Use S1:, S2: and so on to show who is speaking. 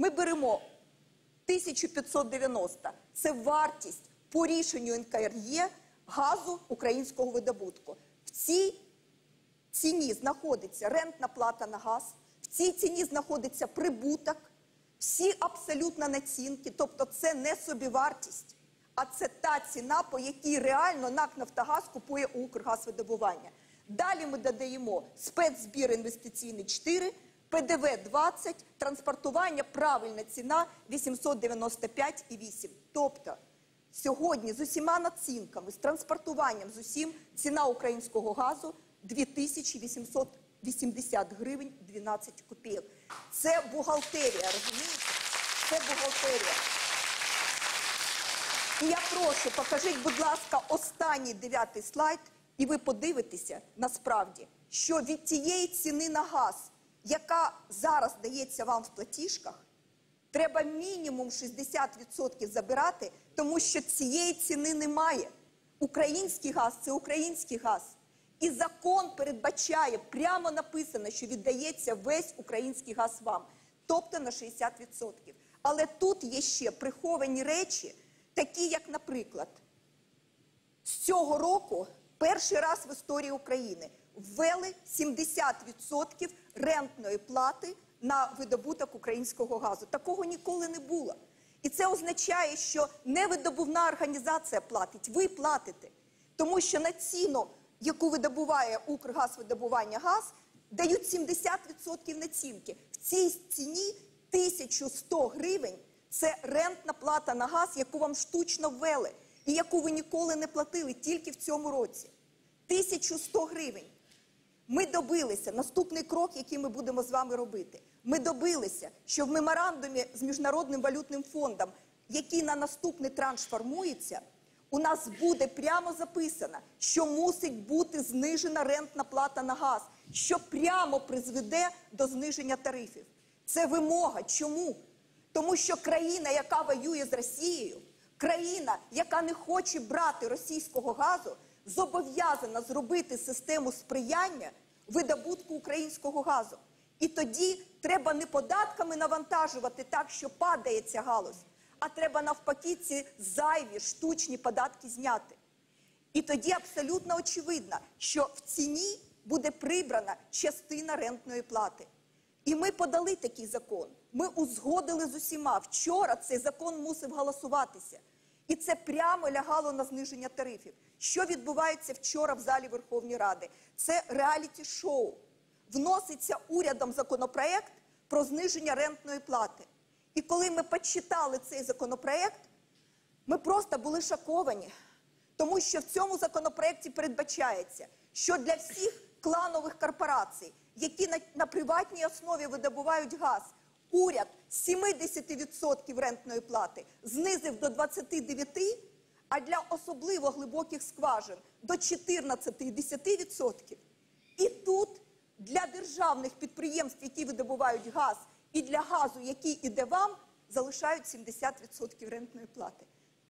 S1: Ми беремо 1590 – це вартість по рішенню НКРЄ газу українського видобутку. В цій ціні знаходиться рентна плата на газ, в цій ціні знаходиться прибуток, всі абсолютно націнки, тобто це не собівартість, а це та ціна, по якій реально НАК Нафтогаз купує Укргазвидобування. Dалі ми додаємо спецзбір інвестиційний 4, ПДВ 20, транспортування, правильна ціна 895,8. Тобто сьогодні з усіма націнками, з транспортуванням, з усім ціна українського газу 2880 гривень 12 копійок. Це бухгалтерія, розумієте? Це бухгалтерія. І я прошу, покажіть, будь ласка, останній дев'ятий слайд, і ви подивитеся насправді, що від тієї ціни на газ, яка зараз дається вам в платіжках, треба мінімум 60% забирати, тому що цієї ціни немає. Український газ це український газ. І закон передбачає, прямо написано, що віддається весь український газ вам, тобто на 60%. Але тут є ще приховані речі, такі як, наприклад, з цього року перший раз в історії України ввели 70% рентної плати на видобуток українського газу. Такого ніколи не було. І це означає, що не видобувна організація платить, ви платите. Тому що на ціну, яку видобуває Укргазвидобування газ, дають 70% націнки. В цій ціні 1100 гривень це рентна плата на газ, яку вам штучно ввели, і яку ви ніколи не платили тільки в цьому році. 1100 гривень. Ми добилися наступний крок, який ми будемо з вами робити. Ми добилися, що в меморандумі з міжнародним валютним фондом, який на наступний транш формується, у нас буде прямо записано, що мусить бути знижена рентна плата на газ, що прямо призведе до зниження тарифів. Це вимога. Чому? Тому що країна, яка воює з Росією, країна, яка не хоче брати російського газу, зобов'язана зробити систему сприяння видобутку українського газу. І тоді треба не податками навантажувати так, що падає ця галузь, а треба навпаки ці зайві штучні податки зняти. І тоді абсолютно очевидно, що в ціні буде прибрана частина рентної плати. І ми подали такий закон. Ми узгодили з усіма. Вчора цей закон мусив голосуватися. І це прямо лягало на зниження тарифів. Що відбувається вчора в залі Верховної Ради? Це реаліті-шоу. Вноситься урядом законопроект про зниження рентної плати. І коли ми почитали цей законопроект, ми просто були шоковані, тому що в цьому законопроекті передбачається, що для всіх кланових корпорацій, які на, на приватній основі видобувають газ, уряд з 70% рентної плати знизив до 29%, а для особливо глибоких скважин до 14,10%. І тут для державних підприємств, які видобувають газ, і для газу, який іде вам, залишають 70% рентної плати.